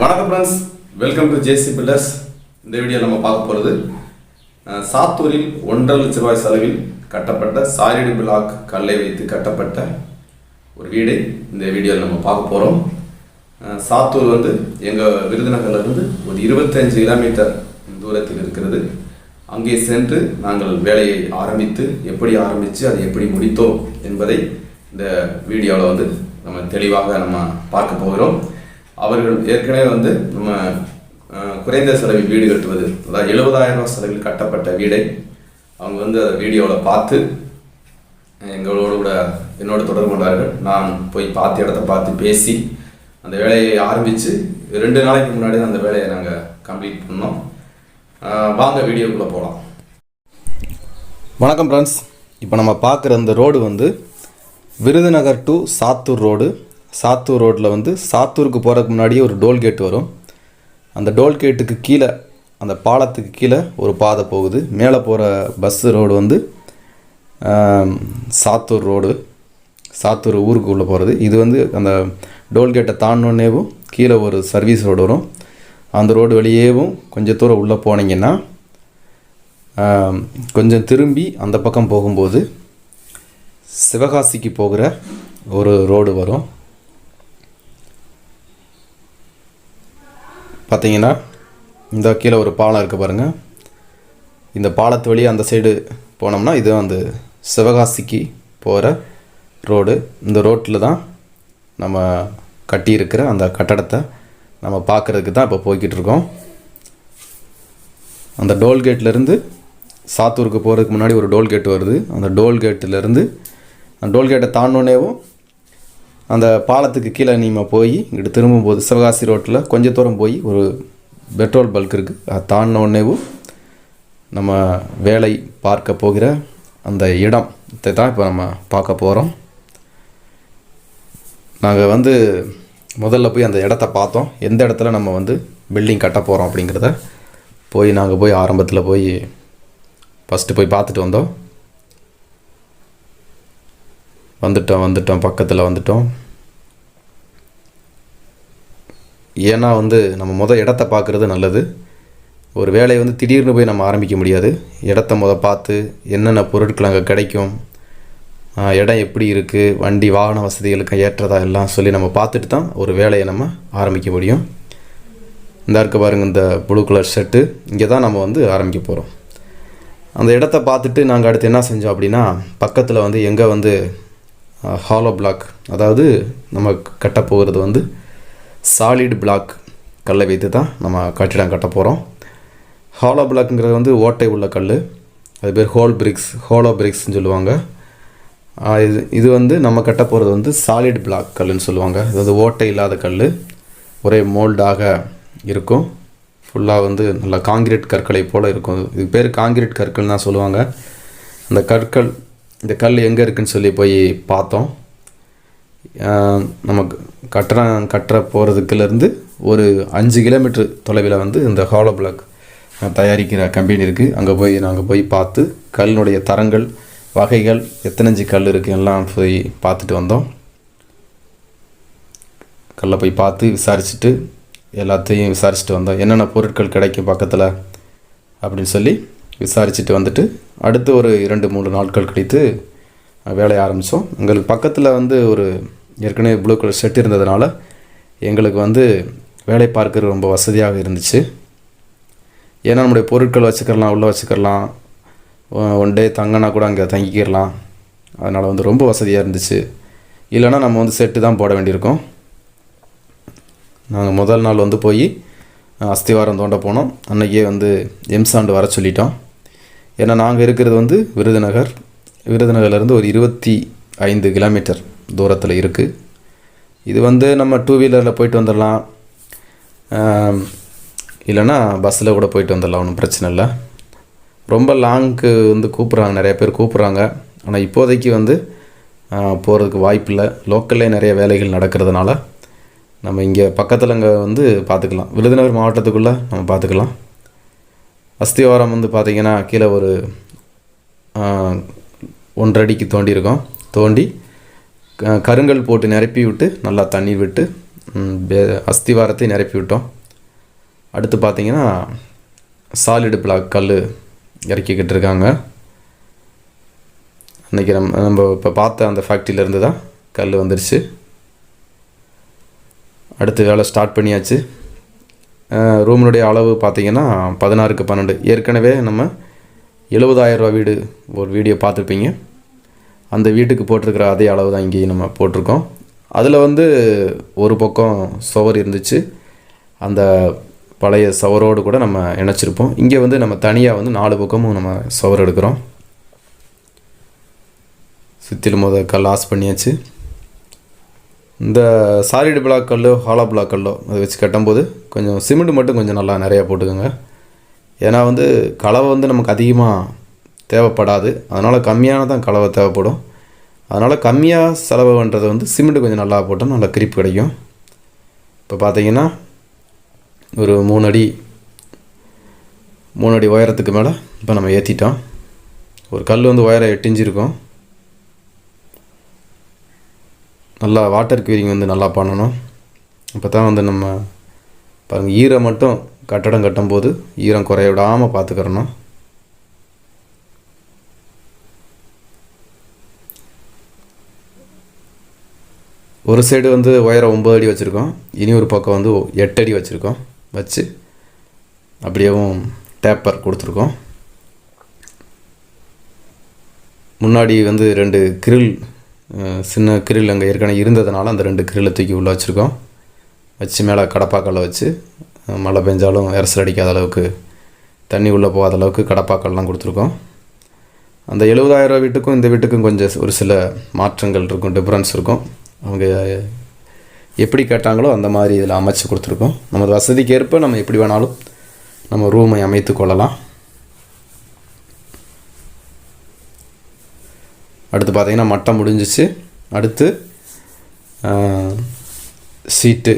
வணக்கம் friends welcome to J C pillars இந்த video நம்ம பார்க்க போகிறது சாத்தூரில் ஒன்றரை லட்ச ரூபாய் செலவில் கட்டப்பட்ட சாலிடு பிளாக் கல்லை வைத்து கட்டப்பட்ட ஒரு வீடு இந்த வீடியோவில் நம்ம பார்க்க போகிறோம் சாத்தூர் வந்து எங்கள் விருதுநகர்லேருந்து ஒரு இருபத்தஞ்சு கிலோமீட்டர் தூரத்தில் இருக்கிறது. அங்கே சென்று நாங்கள் வேலையை ஆரம்பித்து எப்படி ஆரம்பித்து அதை எப்படி முடித்தோம் என்பதை இந்த வீடியோவில் வந்து நம்ம தெளிவாக நம்ம பார்க்க போகிறோம். அவர்கள் ஏற்கனவே வந்து நம்ம குறைந்த செலவில் வீடு கட்டுவது அதாவது எழுபதாயிரம் ரூபா செலவில் கட்டப்பட்ட வீடை அவங்க வந்து அதை வீடியோவில் பார்த்து எங்களோடு கூட என்னோட தொடர்பு கொண்டார்கள். நான் போய் பார்த்து இடத்த பார்த்து பேசி அந்த வேலையை ஆரம்பித்து ரெண்டு நாளைக்கு முன்னாடி தான் அந்த வேலையை நாங்கள் கம்ப்ளீட் பண்ணோம். வாங்க வீடியோக்குள்ளே போகலாம் வணக்கம் ஃப்ரெண்ட்ஸ் இப்போ நம்ம பார்க்குற இந்த ரோடு வந்து விருதுநகர் டு சாத்தூர் ரோடு சாத்தூர் ரோட்டில் வந்து சாத்தூருக்கு போகிறதுக்கு முன்னாடியே ஒரு டோல்கேட் வரும். அந்த டோல்கேட்டுக்கு கீழே அந்த பாலத்துக்கு கீழே ஒரு பாதை போகுது. மேலே போகிற பஸ்ஸு ரோடு வந்து சாத்தூர் ரோடு சாத்தூர் ஊருக்கு உள்ளே போகிறது இது வந்து அந்த டோல்கேட்டை தாண்டினோடனேவும் கீழே ஒரு சர்வீஸ் ரோடு வரும். அந்த ரோடு வெளியேவும் கொஞ்சம் தூரம் உள்ளே போனீங்கன்னா கொஞ்சம் திரும்பி அந்த பக்கம் போகும்போது சிவகாசிக்கு போகிற ஒரு ரோடு வரும். பார்த்தீங்கன்னா இந்த கீழே ஒரு பாலம் இருக்குது பாருங்கள் இந்த பாலத்து வழியாக அந்த சைடு போனோம்னா இது வந்து சிவகாசிக்கு போகிற ரோடு இந்த ரோட்டில் தான் நம்ம கட்டியிருக்கிற அந்த கட்டடத்தை நம்ம பார்க்குறதுக்கு தான் இப்போ போய்கிட்டு இருக்கோம். அந்த டோல்கேட்லேருந்து சாத்தூருக்கு போகிறதுக்கு முன்னாடி ஒரு டோல்கேட் வருது. அந்த டோல்கேட்டிலேருந்து அந்த டோல்கேட்டை தாண்டோனேவும் அந்த பாலத்துக்கு கீழே நீங்கள் போய் இங்கிட்டு திரும்பும்போது சிவகாசி ரோட்டில் கொஞ்சம் தூரம் போய் ஒரு பெட்ரோல் பல்க் இருக்குது அது தாண்டினோடனேவும் நம்ம வேலை பார்க்க போகிற அந்த இடத்தை தான் இப்போ நம்ம பார்க்க போகிறோம் நாங்கள் வந்து முதல்ல போய் அந்த இடத்த பார்த்தோம். எந்த இடத்துல நம்ம வந்து பில்டிங் கட்ட போகிறோம் அப்படிங்கிறத போய் நாங்கள் போய் ஆரம்பத்தில் போய் ஃபஸ்ட்டு போய் பார்த்துட்டு வந்தோம். வந்துட்டோம் வந்துட்டோம் பக்கத்தில் வந்துட்டோம். ஏன்னா வந்து நம்ம முத இடத்த பார்க்குறது நல்லது. ஒரு வேலையை வந்து திடீர்னு போய் நம்ம ஆரம்பிக்க முடியாது. இடத்த முத பார்த்து என்னென்ன பொருட்கள் அங்கே கிடைக்கும் இடம் எப்படி இருக்குது வண்டி வாகன வசதிகளுக்கு ஏற்றதா எல்லாம் சொல்லி நம்ம பார்த்துட்டு தான் ஒரு வேலையை நம்ம ஆரம்பிக்க முடியும். இந்த இருக்க பாருங்க இந்த ப்ளூ கலர் ஷர்ட்டு இங்கே தான் நம்ம வந்து ஆரம்பிக்க போகிறோம் அந்த இடத்த பார்த்துட்டு நாங்கள் அடுத்து என்ன செஞ்சோம் அப்படின்னா பக்கத்தில் வந்து எங்கே வந்து ஹாலோ பிளாக் அதாவது நம்ம கட்ட போகிறது வந்து சாலிட் பிளாக் கல்லை வைத்து தான் நம்ம கட்டிடம் கட்ட போகிறோம் ஹாலோ பிளாக்ங்கிறது வந்து ஓட்டை உள்ள கல் அது பேர் ஹோல் பிரிக்ஸ் ஹோலோ பிரிக்ஸ்னு சொல்லுவாங்க. இது இது வந்து நம்ம கட்ட போகிறது வந்து சாலிட் பிளாக் கல்லுன்னு சொல்லுவாங்க. இது வந்து ஓட்டை இல்லாத கல் ஒரே மோல்டாக இருக்கும். ஃபுல்லாக வந்து நல்லா காங்கிரீட் கற்களை போல் இருக்கும். இது பேர் காங்கிரீட் கற்கள் தான் சொல்லுவாங்க. அந்த கற்கள் இந்த கல் எங்கே இருக்குன்னு சொல்லி போய் பார்த்தோம். நமக்கு கட்டுற கட்டுற போகிறதுக்குலேருந்து ஒரு அஞ்சு கிலோமீட்டர் தொலைவில் வந்து இந்த ஹாலோ பிளாக் தயாரிக்கிற கம்பெனி இருக்குது அங்கே போய் நாங்கள் போய் பார்த்து கல்லினுடைய தரங்கள் வகைகள் எத்தனைஞ்சு கல் இருக்குது எல்லாம் போய் பார்த்துட்டு வந்தோம். கல்லை போய் பார்த்து விசாரிச்சுட்டு எல்லாத்தையும் விசாரிச்சுட்டு வந்தோம். என்னென்ன பொருட்கள் கிடைக்கும் பக்கத்தில் அப்படின்னு சொல்லி விசாரிச்சுட்டு வந்துட்டு அடுத்து ஒரு இரண்டு மூணு நாட்கள் கழித்து வேலையை ஆரம்பித்தோம். எங்களுக்கு பக்கத்தில் வந்து ஒரு ஏற்கனவே ப்ளூ கலர் செட் இருந்ததுனால எங்களுக்கு வந்து வேலை பார்க்கறது ரொம்ப வசதியாக இருந்துச்சு. ஏன்னா நம்முடைய பொருட்கள் வச்சுக்கிறலாம் உள்ளே வச்சுக்கிறலாம் ஒன் டே தங்கினா கூட அங்கே தங்கிக்கிறலாம் அதனால் வந்து ரொம்ப வசதியாக இருந்துச்சு. இல்லைன்னா நம்ம வந்து செட்டு தான் போட வேண்டியிருக்கும். நாங்கள் முதல் நாள் வந்து போய் அஸ்திவாரம் தோண்ட போனோம். அன்றைக்கே வந்து எம்சாண்டு வர சொல்லிட்டோம். ஏன்னா நாங்கள் இருக்கிறது வந்து விருதுநகர். விருதுநகர்லேருந்து ஒரு இருபத்தி ஐந்து கிலோமீட்டர் தூரத்தில் இருக்குது இது வந்து நம்ம டூ வீலரில் போயிட்டு வந்துடலாம் இல்லைன்னா பஸ்ஸில் கூட போயிட்டு வந்துடலாம் ஒன்றும் பிரச்சனை இல்லை. ரொம்ப லாங்க்கு வந்து கூப்பிட்றாங்க நிறைய பேர் கூப்பிட்றாங்க. ஆனால் இப்போதைக்கு வந்து போகிறதுக்கு வாய்ப்பு இல்லை. லோக்கல்லே நிறைய வேலைகள் நடக்கிறதுனால நம்ம இங்கே பக்கத்தில் இங்கே வந்து பார்த்துக்கலாம் விருதுநகர் மாவட்டத்துக்குள்ளே நம்ம பார்த்துக்கலாம் அஸ்திவாரம் வந்து பார்த்திங்கன்னா கீழே ஒரு ஒன்றடிக்கு ஒன்றரை அடிக்கு தோண்டியிருக்கோம். தோண்டி க- கருங்கல் போட்டு நிரப்பி விட்டு நல்லா தண்ணீர் விட்டு அஸ்திவாரத்தை நிரப்பி விட்டோம். அடுத்து பார்த்திங்கன்னா சாலிடு பிளாக் கல் இறக்கிக்கிட்டு இருக்காங்க. அன்றைக்கி நம்ம நம்ம இப்போ பார்த்த அந்த ஃபேக்ட்ரியிலேருந்து தான் கல் வந்துருச்சு. அடுத்து வேலை ஸ்டார்ட் பண்ணியாச்சு. ரூமினுடைய அளவு பார்த்தீங்கன்னா பதினாறுக்கு பன்னெண்டு. ஏற்கனவே நம்ம எழுபதாயிரரூவா வீடு ஒரு வீடியோ பார்த்துருப்பீங்க. அந்த வீட்டுக்கு போட்டிருக்கிற அதே அளவு தான் இங்கேயும் நம்ம போட்டிருக்கோம். அதில் வந்து ஒரு பக்கம் சுவர் இருந்துச்சு. அந்த பழைய சுவரோடு கூட நம்ம இணைச்சிருப்போம். இங்கே வந்து நம்ம தனியாக வந்து நாலு பக்கமும் நம்ம சுவர் எடுக்கிறோம். சுற்றிலும் முத கல் ஆஸ் பண்ணியாச்சு. இந்த சாலிடு பிளாக் கல்லோ ஹாலோ பிளாக் கல்லோ அதை வச்சு கட்டும்போது கொஞ்சம் சிமெண்ட் மட்டும் கொஞ்சம் நல்லா நிறையா போட்டுக்கோங்க. ஏன்னா வந்து கலவை வந்து நமக்கு அதிகமாக தேவைப்படாது. அதனால் கம்மியான தான் கலவை தேவைப்படும். அதனால் கம்மியாக செலவு பண்ணுறது வந்து சிமெண்ட் கொஞ்சம் நல்லா போட்டால் நல்லா கிரிப்பு கிடைக்கும். இப்போ பார்த்தீங்கன்னா ஒரு மூணு அடி மூணு அடி உயரத்துக்கு மேலே இப்போ நம்ம ஏற்றிட்டோம் ஒரு கல் வந்து உயரம் எட்டு இன்ச்சு இருக்கும். நல்லா வாட்டர் க்யூரிங் வந்து நல்லா பண்ணணும். அப்போ தான் வந்து நம்ம பாருங்கள் ஈரம் மட்டும் கட்டடம் கட்டும்போது ஈரம் குறைய விடாமல் பார்த்துக்கிறணும் ஒரு சைடு வந்து உயரம் ஒம்பது அடி வச்சுருக்கோம். இனி ஒரு பக்கம் வந்து எட்டு அடி வச்சுருக்கோம். வச்சு அப்படியேவும் டேப்பர் கொடுத்துருக்கோம். முன்னாடி வந்து ரெண்டு கிரில் சின்ன கிரில் அங்கே ஏற்கனவே இருந்ததுனால அந்த ரெண்டு கிரில்லை தூக்கி உள்ளே வச்சுருக்கோம். வச்சு மேலே கடப்பாக்கல்ல வச்சு மழை பெஞ்சாலும் எரசல் அடிக்காத அளவுக்கு தண்ணி உள்ளே போகாத அளவுக்கு கடப்பாக்கல்லாம் கொடுத்துருக்கோம். அந்த 70000 ரூபா வீட்டுக்கும் இந்த வீட்டுக்கும் கொஞ்சம் ஒரு சில மாற்றங்கள் இருக்கும் டிஃப்ரென்ஸ் இருக்கும். அவங்க எப்படி கேட்டாங்களோ அந்த மாதிரி இதில் அமைச்சு கொடுத்துருக்கோம். நமது வசதிக்கு ஏற்ப நம்ம எப்படி வேணாலும் நம்ம ரூமை அமைத்து கொள்ளலாம். அடுத்து பார்த்தீங்கன்னா மட்டம் முடிஞ்சிச்சு. அடுத்து சீட்டு.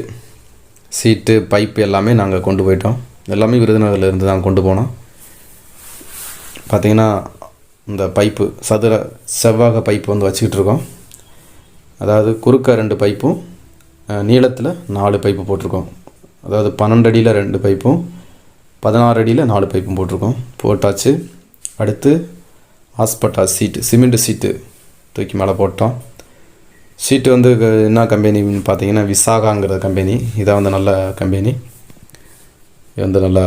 சீட்டு பைப்பு எல்லாமே நாங்கள் கொண்டு போயிட்டோம். எல்லாமே விருதுநகர்லேருந்து தான் கொண்டு போனோம். பார்த்தீங்கன்னா இந்த பைப்பு சதுர செவ்வாக பைப்பு வந்து வச்சுக்கிட்டு இருக்கோம். அதாவது குறுக்க ரெண்டு பைப்பும் நீளத்தில் நாலு பைப்பு போட்டிருக்கோம். அதாவது பன்னெண்டு அடியில் ரெண்டு பைப்பும் பதினாறு அடியில் நாலு பைப்பும் போட்டிருக்கோம். போட்டாச்சு. அடுத்து ஹாஸ்பட்டா சீட்டு சிமெண்ட்டு சீட்டு தூக்கி மேலே போட்டோம். சீட்டு வந்து என்ன கம்பெனின்னு பார்த்தீங்கன்னா விசாகாங்கிற கம்பெனி இதான் வந்து நல்ல கம்பெனி இது வந்து நல்லா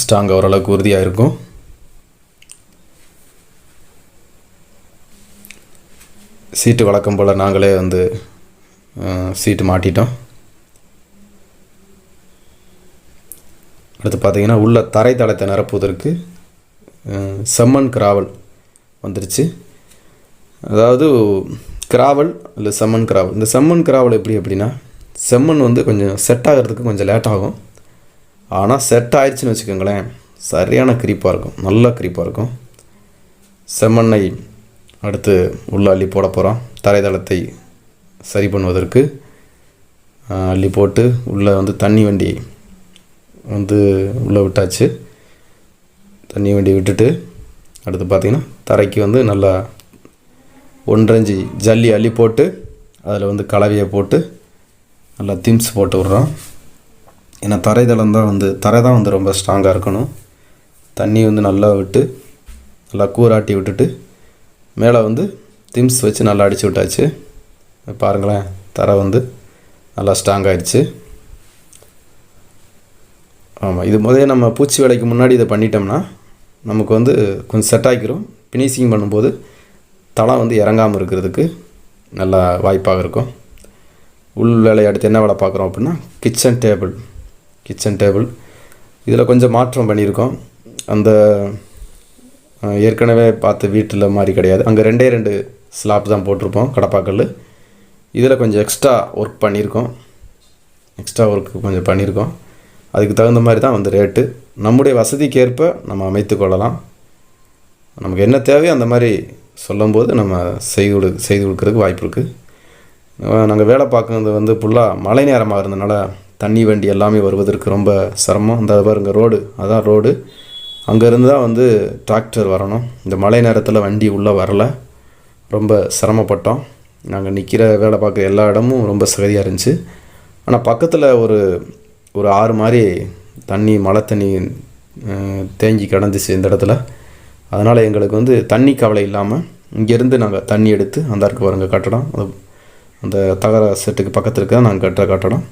ஸ்ட்ராங்காக ஓரளவுக்கு உறுதியாக இருக்கும். சீட்டு வழக்கம் போல் நாங்களே வந்து சீட்டு மாட்டிட்டோம். அடுத்து பார்த்தீங்கன்னா உள்ள தரைத்தளத்தை நிரப்புவதற்கு செம்மன் கிராவல் வந்துருச்சு. அதாவது கிராவல் இல்லை செம்மன் கிராவல். இந்த செம்மன் கிராவல் எப்படி அப்படின்னா செம்மண் வந்து கொஞ்சம் செட் ஆகிறதுக்கு கொஞ்சம் லேட் ஆகும். ஆனால் செட் ஆயிடுச்சுன்னு வச்சுக்கோங்களேன் சரியான கிரிப்பாக இருக்கும். நல்ல கிரிப்பாக இருக்கும். செம்மண்ணை அடுத்து உள்ள அள்ளி போட போகிறோம் தரைதளத்தை சரி பண்ணுவதற்கு அள்ளி போட்டு உள்ளே வந்து தண்ணி வண்டி வந்து உள்ளே விட்டாச்சு. தண்ணி வண்டி விட்டுட்டு அடுத்து பார்த்திங்கன்னா தரைக்கு வந்து நல்லா ஒன்றஞ்சு ஜல்லி அள்ளி போட்டு அதில் வந்து கலவையை போட்டு நல்லா திம்ஸ் போட்டு விட்றோம். ஏன்னா தரைதளம் தான் வந்து தரை தான் வந்து ரொம்ப ஸ்ட்ராங்காக இருக்கணும். தண்ணி வந்து நல்லா விட்டு நல்லா கூராட்டி விட்டுட்டு மேலே வந்து திம்ஸ் வச்சு நல்லா அடித்து விட்டாச்சு. பாருங்களேன் தரை வந்து நல்லா ஸ்ட்ராங் ஆயிடுச்சு. ஆமாம் இது முதல்ல நம்ம பூச்சி வேலைக்கு முன்னாடி இதை பண்ணிட்டோம்னா நமக்கு வந்து கொஞ்சம் செட் ஆகிக்கிறோம் ஃபினிஷிங் பண்ணும்போது தளம் வந்து இறங்காமல் இருக்கிறதுக்கு நல்லா வாய்ப்பாக இருக்கும். உள் வேலையை அடுத்து என்ன வேலை பார்க்குறோம் அப்படின்னா கிச்சன் டேபிள் கிச்சன் டேபிள் இதில் கொஞ்சம் மாற்றம் பண்ணியிருக்கோம். அந்த ஏற்கனவே பார்த்து வீட்டில் மாதிரி கிடையாது. அங்கே ரெண்டே ரெண்டு ஸ்லாப் தான் போட்டிருப்போம் கடப்பாக்கல் இதில் கொஞ்சம் எக்ஸ்ட்ரா ஒர்க் பண்ணியிருக்கோம். எக்ஸ்ட்ரா ஒர்க் கொஞ்சம் பண்ணியிருக்கோம். அதுக்கு தகுந்த மாதிரி தான் வந்து ரேட்டு நம்முடைய வசதிக்கேற்ப நம்ம அமைத்து கொள்ளலாம். நமக்கு என்ன தேவையோ அந்த மாதிரி சொல்லும்போது நம்ம செய்து கொடு செய்து கொடுக்கறதுக்கு வாய்ப்பு இருக்குது நாங்கள் வேலை பார்க்குறது வந்து ஃபுல்லாக மழை நேரமாக இருந்தனால தண்ணி வண்டி எல்லாமே வருவதற்கு ரொம்ப சிரமம். அந்த பாருங்க ரோடு. அதான் ரோடு. அங்கேருந்து தான் வந்து டிராக்டர் வரணும். இந்த மழை நேரத்தில் வண்டி உள்ளே வரல. ரொம்ப சிரமப்பட்டோம். நாங்கள் நிற்கிற வேலை பார்க்குற எல்லா இடமும் ரொம்ப சகதியாக இருந்துச்சு. ஆனால் பக்கத்தில் ஒரு ஒரு ஆறு மாதிரி தண்ணி மழை தண்ணி தேங்கி கிடந்துச்சு இந்த இடத்துல. அதனால் எங்களுக்கு வந்து தண்ணி கவலை இல்லாமல் இங்கேருந்து நாங்கள் தண்ணி எடுத்து அந்த இருக்கு வரங்க கட்டடம். அது அந்த தகர செட்டுக்கு பக்கத்தில் இருக்க நாங்கள் கட்டுற கட்டடம்.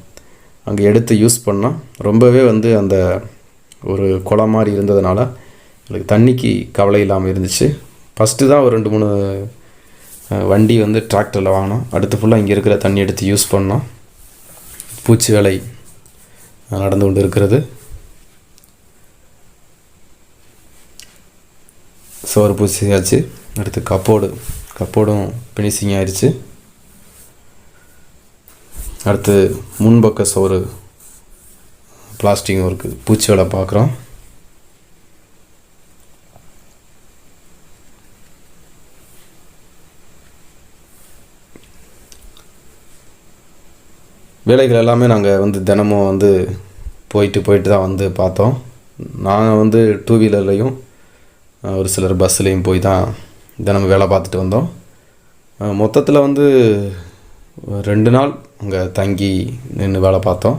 அங்கே எடுத்து யூஸ் பண்ணால் ரொம்பவே வந்து அந்த ஒரு குளம் மாதிரி இருந்ததுனால எங்களுக்கு தண்ணிக்கு கவலை இல்லாமல் இருந்துச்சு. ஃபஸ்ட்டு தான் ஒரு ரெண்டு மூணு வண்டி வந்து டிராக்டரில் வாங்கினோம். அடுத்து ஃபுல்லாக இங்கே இருக்கிற தண்ணி எடுத்து யூஸ் பண்ணோம். பூச்சி வேலை நடந்து கொண்டு இருக்கிறது சோறு பூசியாச்சு. அடுத்து கப்போடு. கப்போடும் ஃபினிஷிங் ஆயிடுச்சு அடுத்து முன்பக்க சோறு. Plastic work. பூச்சி வேலை பார்க்குறோம். வேலைகள் எல்லாமே நாங்கள் வந்து தினமும் வந்து போயிட்டு போயிட்டு தான் வந்து பார்த்தோம். நாங்கள் வந்து டூ வீலர்லேயும் ஒரு சிலர் பஸ்ஸுலேயும் போய் தான் தினமும் வேலை பார்த்துட்டு வந்தோம். மொத்தத்தில் வந்து ரெண்டு நாள் அங்கே தங்கி நின்று வேலை பார்த்தோம்.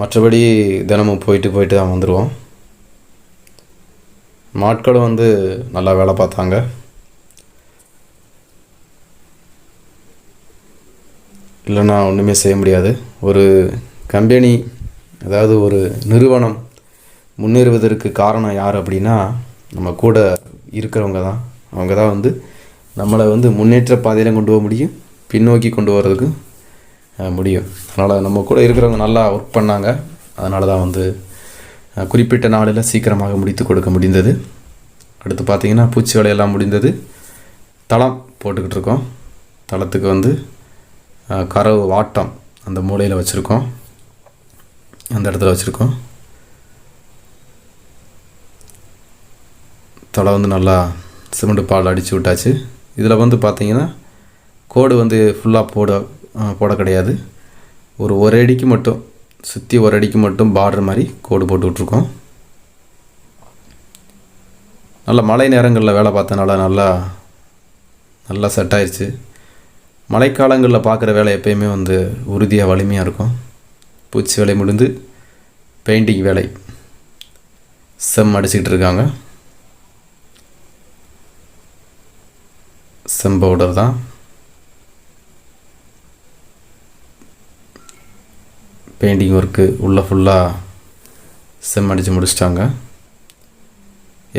மற்றபடி தினமும் போயிட்டு போயிட்டு தான் வந்துடுவோம் மாட்களும் வந்து நல்லா வேலை பார்த்தாங்க. இல்லைன்னா ஒன்றுமே செய்ய முடியாது. ஒரு கம்பெனி அதாவது ஒரு நிறுவனம் முன்னேறுவதற்கு காரணம் யார் அப்படின்னா நம்ம கூட இருக்கிறவங்க தான். அவங்க தான் வந்து நம்மளை வந்து முன்னேற்ற பாதையில் கொண்டு போக முடியும் பின்னோக்கி கொண்டு வர்றதுக்கு முடியும். அதனால் நம்ம கூட இருக்கிறவங்க நல்லா ஒர்க் பண்ணாங்க. அதனால தான் வந்து குறிப்பிட்ட நாளில் சீக்கிரமாக முடித்து கொடுக்க முடிந்தது. அடுத்து பார்த்திங்கன்னா பூச்சி வேலையெல்லாம் முடிந்தது. தளம் போட்டுக்கிட்டு இருக்கோம். தளத்துக்கு வந்து கரவு வாட்டம் அந்த மூலையில் வச்சுருக்கோம். அந்த இடத்துல வச்சுருக்கோம். தலை வந்து நல்லா சிமெண்ட் பால் அடித்து விட்டாச்சு. இதில் வந்து பார்த்திங்கன்னா கோடு வந்து ஃபுல்லாக போட போட கிடையாது. ஒரு ஒரு அடிக்கு மட்டும் சுற்றி ஒரு அடிக்கு மட்டும் பார்டர் மாதிரி கோடு போட்டு விட்ருக்கோம் நல்லா மழை நேரங்களில் வேலை பார்த்தனால நல்லா நல்லா செட் ஆயிடுச்சு மழைக்காலங்களில் பார்க்குற வேலை எப்போயுமே வந்து உறுதியாக வலிமையாக இருக்கும். பூச்சி வேலை முடிந்து பெயிண்டிங் வேலை செம் அடிச்சுக்கிட்டு இருக்காங்க. செம் பவுடர் தான். பெயிண்டிங் ஒர்க்கு உள்ளே ஃபுல்லாக செம் அடித்து முடிச்சிட்டாங்க.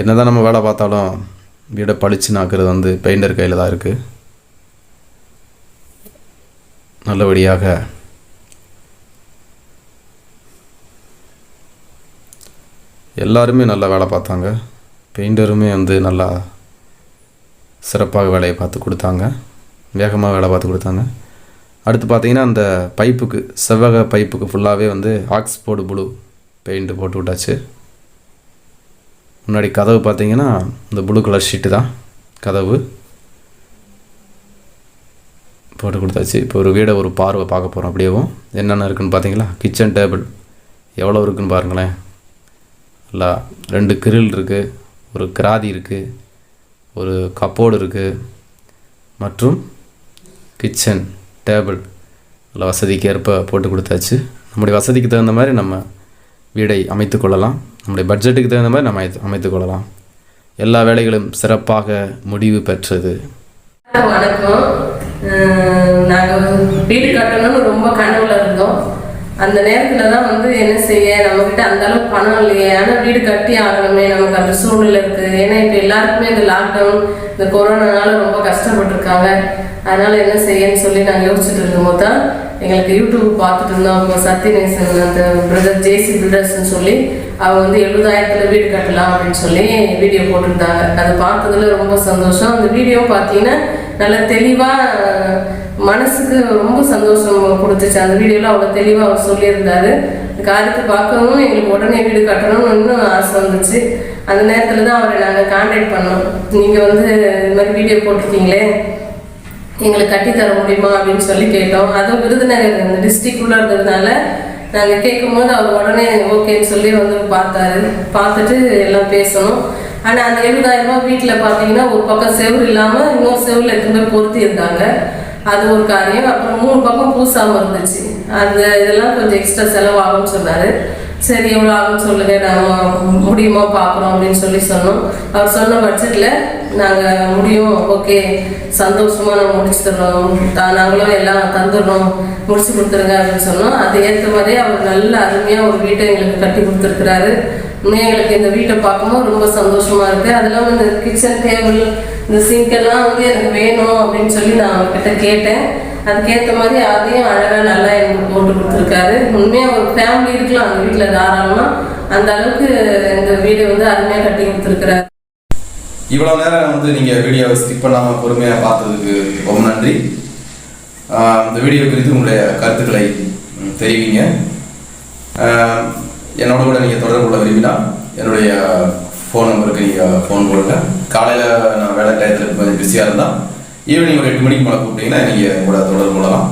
என்ன தான் நம்ம வேலை பார்த்தாலும் வீடை பளிச்சுன்னு ஆக்குறது வந்து பெயிண்டர் கையில் தான் இருக்குது நல்லபடியாக எல்லாருமே நல்லா வேலை பார்த்தாங்க. பெயிண்டருமே வந்து நல்லா சிறப்பாக வேலையை பார்த்து கொடுத்தாங்க. வேகமாக வேலை பார்த்து கொடுத்தாங்க. அடுத்து பார்த்திங்கன்னா அந்த பைப்புக்கு செவ்வக பைப்புக்கு ஃபுல்லாகவே வந்து ஆக்ஸ்போர்டு ப்ளூ பெயிண்ட் போட்டு விட்டாச்சு. முன்னாடி கதவு பார்த்திங்கன்னா இந்த ப்ளூ கலர் ஷீட்டு தான். கதவு. போட்டு கொடுத்தாச்சு. இப்போ ஒரு வீடை ஒரு பார்வை பார்க்க போகிறோம் அப்படியேவும் என்னென்ன இருக்குன்னு பார்த்தீங்களா? கிச்சன் டேபிள் எவ்வளோ இருக்குன்னு பாருங்களேன். நல்லா ரெண்டு கிரில் இருக்குது ஒரு கிராதி இருக்குது ஒரு கப்போர்டு இருக்குது மற்றும் கிச்சன் டேபிள் நல்லா வசதிக்கு ஏற்ப போட்டு கொடுத்தாச்சு. நம்முடைய வசதிக்கு தகுந்த மாதிரி நம்ம வீடை அமைத்து கொள்ளலாம். நம்முடைய பட்ஜெட்டுக்கு தகுந்த மாதிரி நம்ம அமைத்து அமைத்து கொள்ளலாம். எல்லா வேலைகளும் சிறப்பாக முடிவு பெற்றது. வணக்கம். நாங்கள் வீடு கட்டணும்னு ரொம்ப கனவுல இருந்தோம். அந்த நேரத்தில் தான் வந்து என்ன செய்ய நம்மக்கிட்ட அந்த அளவுக்கு பணம் இல்லையே. ஆனால் வீடு கட்டி ஆகணுமே நமக்கு அந்த சூழ்நிலை இருக்குது ஏன்னா இப்போ எல்லாருக்குமே இந்த லாக்டவுன் இந்த கொரோனானால ரொம்ப கஷ்டப்பட்டிருக்காங்க. அதனால் என்ன செய்யன்னு சொல்லி நாங்கள் யோசிச்சுட்டு இருக்கும்போது தான் எங்களுக்கு யூடியூப் பார்த்துட்டு இருந்தோம். அப்போ சத்யநேசன் அந்த பிரதர் ஜேசி பில்டர்ஸ்ன்னு சொல்லி அவங்க வந்து எழுபதாயிரத்தில் வீடு கட்டலாம் அப்படின்னு சொல்லி வீடியோ போட்டிருந்தாங்க. அதை பார்த்ததுல ரொம்ப சந்தோஷம். அந்த வீடியோ பார்த்தீங்கன்னா நல்ல தெளிவாக மனசுக்கு ரொம்ப சந்தோஷம் கொடுத்துச்சு. அந்த வீடியோவில் அவ்வளோ தெளிவாக அவர் சொல்லியிருந்தாரு. காரியத்தை பார்க்கவும் எங்களுக்கு உடனே வீடு கட்டணும்னு இன்னும் ஆசை வந்துச்சு. அந்த நேரத்தில் தான் அவரை நாங்கள் கான்டாக்ட் பண்ணோம். நீங்கள் வந்து இது மாதிரி வீடியோ போட்டிருக்கீங்களே எங்களுக்கு கட்டி தர முடியுமா அப்படின்னு சொல்லி கேட்டோம். அதுவும் விருதுநகர் இந்த டிஸ்ட்ரிக்ட் இருந்ததுனால நாங்கள் கேட்கும்போது அவர் உடனே ஓகேன்னு சொல்லி வந்து பார்த்தாரு. பார்த்துட்டு எல்லாம் பேசணும். ஆனால் அந்த எழுபதாயிரம் ரூபாய் வீட்டில் பார்த்தீங்கன்னா ஒரு பக்கம் செவுரு இல்லாமல் இன்னொரு செவுரில் எடுத்துகிட்டு போய் பொருத்தி இருந்தாங்க. அது ஒரு காரியம். அப்புறம் மூணு பக்கம் பூசாமல் இருந்துச்சு. அந்த இதெல்லாம் கொஞ்சம் எக்ஸ்ட்ரா செலவாகும்னு சொன்னார். சரி எவ்வளோ ஆகும்னு சொல்லுங்க. நாங்கள் முடியுமா பார்க்குறோம் அப்படின்னு சொல்லி சொன்னோம். அவர் சொன்ன பட்ஜெட்டில் நாங்கள் முடியும். ஓகே சந்தோஷமாக நாங்கள் முடிச்சு தர்றோம். நாங்களும் எல்லாம் தந்துடுறோம் முடிச்சு கொடுத்துருங்க அப்படின்னு சொன்னோம். அது ஏற்ற மாதிரியே அவர் நல்ல அருமையாக ஒரு வீட்டை எங்களுக்கு கட்டி கொடுத்துருக்குறாரு. உண்மையாக எங்களுக்கு இந்த வீட்டை பார்க்கும்போது ரொம்ப சந்தோஷமா இருக்கு. அதெல்லாம் இந்த கிச்சன் டேபிள் இந்த சிங்க் எல்லாம் வந்து எனக்கு வேணும் அப்படின்னு சொல்லி நான் அவர்கிட்ட கேட்டேன். அதுக்கேற்ற மாதிரி அதையும் அழகாக நல்லா எனக்கு போட்டு கொடுத்துருக்காரு. உண்மையாக ஒரு ஃபேமிலி இருக்கலாம் அந்த வீட்டில் தாராளமாக அந்த அளவுக்கு இந்த வீடு வந்து அருமையாக கட்டி கொடுத்துருக்குறாரு. இவ்வளோ நேரம் வந்து நீங்கள் வீடியோவை ஸ்கிப் பண்ணாமல் பொறுமையாக பார்த்ததுக்கு ரொம்ப நன்றி. இந்த வீடியோ குறித்து உங்களுடைய கருத்துக்களை தெரிவிங்க. என்னோட கூட நீங்கள் தொடர்பு கொள்ள விரும்பினா என்னுடைய ஃபோன் நம்பருக்கு நீங்கள் ஃபோன் போடுங்க. காலையில் நான் வேலை டயத்தில் கொஞ்சம் பிஸியாக இருந்தால் ஈவினிங் ஒரு எட்டு மணிக்கு மேலே கூப்பிட்டீங்கன்னா நீங்கள் கூட தொடர்பு கொள்ளலாம்.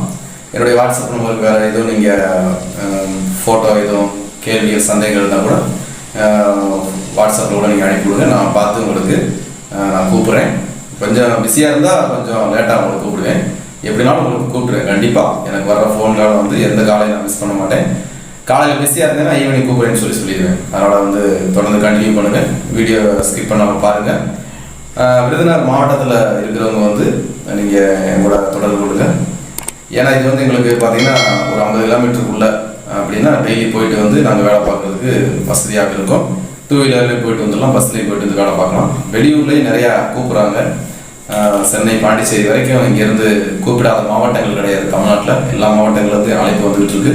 என்னுடைய வாட்ஸ்அப் நம்பருக்கு வேறு எதுவும் நீங்கள் ஃபோட்டோ எதுவும் கேள்வி சந்தேகங்கள் இருந்தால் கூட வாட்ஸ்அப்பில் கூட நீங்கள் அனுப்பி விடுங்க. நான் பார்த்து உங்களுக்கு நான் கூப்பிட்றேன். கொஞ்சம் பிஸியாக இருந்தால் கொஞ்சம் லேட்டாக உங்களுக்கு கூப்பிடுவேன். எப்படினாலும் உங்களுக்கு கூப்பிடுவேன் கண்டிப்பாக எனக்கு வர ஃபோன் கால் வந்து எந்த காலையும் நான் மிஸ் பண்ண மாட்டேன். காலையில் பிஸியாக இருந்தேன்னா ஈவினிங் கூப்பிடுறேன்னு சொல்லி சொல்லிடுவேன். அதனால் வந்து தொடர்ந்து கண்டினியூ பண்ணுங்கள் வீடியோ ஸ்கிப் பண்ணாமல் பாருங்கள் விருதுநகர் மாவட்டத்தில் இருக்கிறவங்க வந்து நீங்கள் எங்களோட தொடர்பு கொடுங்க ஏன்னா இது வந்து எங்களுக்கு பார்த்தீங்கன்னா ஒரு ஐம்பது கிலோமீட்டருக்குள்ளே அப்படின்னா டெய்லி போயிட்டு வந்து நாங்கள் வேலை பார்க்குறதுக்கு வசதியாக இருக்கும். டூ வீலர்லேயும் போயிட்டு வந்துடலாம் பஸ்லேயும் போயிட்டு வந்து வேலை பார்க்கலாம். வெளியூர்லேயும் நிறையா கூப்பிட்றாங்க. சென்னை பாண்டிச்சேரி வரைக்கும் இங்கேருந்து கூப்பிடாத மாவட்டங்கள் கிடையாது. தமிழ்நாட்டில் எல்லா மாவட்டங்கள்லேருந்து அழைப்பு வந்துகிட்டு இருக்குது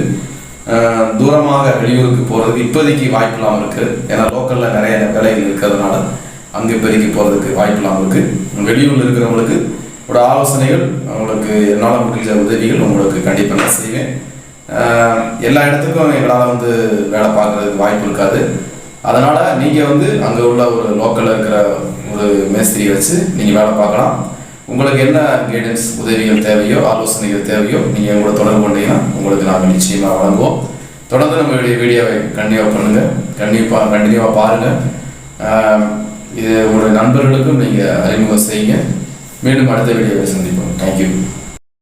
தூரமாக வெளியூருக்கு போகிறதுக்கு இப்போதைக்கு வாய்ப்பு இல்லாமல் இருக்குது ஏன்னா லோக்கலில் நிறைய வேலைகள் இருக்கிறதுனால அங்கே இப்போதைக்கு போகிறதுக்கு வாய்ப்பு இல்லாமல் இருக்குது வெளியூரில் இருக்கிறவங்களுக்கு ஒரு ஆலோசனைகள் உங்களுக்கு என்னால் முடிஞ்ச உதவிகள் உங்களுக்கு கண்டிப்பாக நான் செய்வேன். எல்லா இடத்துக்கும் எங்களால் வந்து வேலை பார்க்குறதுக்கு வாய்ப்பு இருக்காது. அதனால் நீங்கள் வந்து அங்கே உள்ள ஒரு லோக்கலில் இருக்கிற ஒரு மேஸ்திரியை வச்சு நீங்கள் வேலை பார்க்கலாம். உங்களுக்கு என்ன கைடன்ஸ் உதவிகள் தேவையோ ஆலோசனைகள் தேவையோ நீங்கள் எங்களோட தொடர்பு கொண்டீங்கன்னா உங்களுக்கு நாங்கள் நிச்சயமாக வழங்குவோம். தொடர்ந்து நம்ம வீடியோ வீடியோவை கண்டினியூ பண்ணுங்கள் கண்டிப்பாக கண்டினியூவாக பாருங்கள் இது உங்களுடைய நண்பர்களுக்கும் நீங்கள் அறிமுகம் செய்யுங்க. மீண்டும் அடுத்த வீடியோவை சந்திப்போம். தேங்க்யூ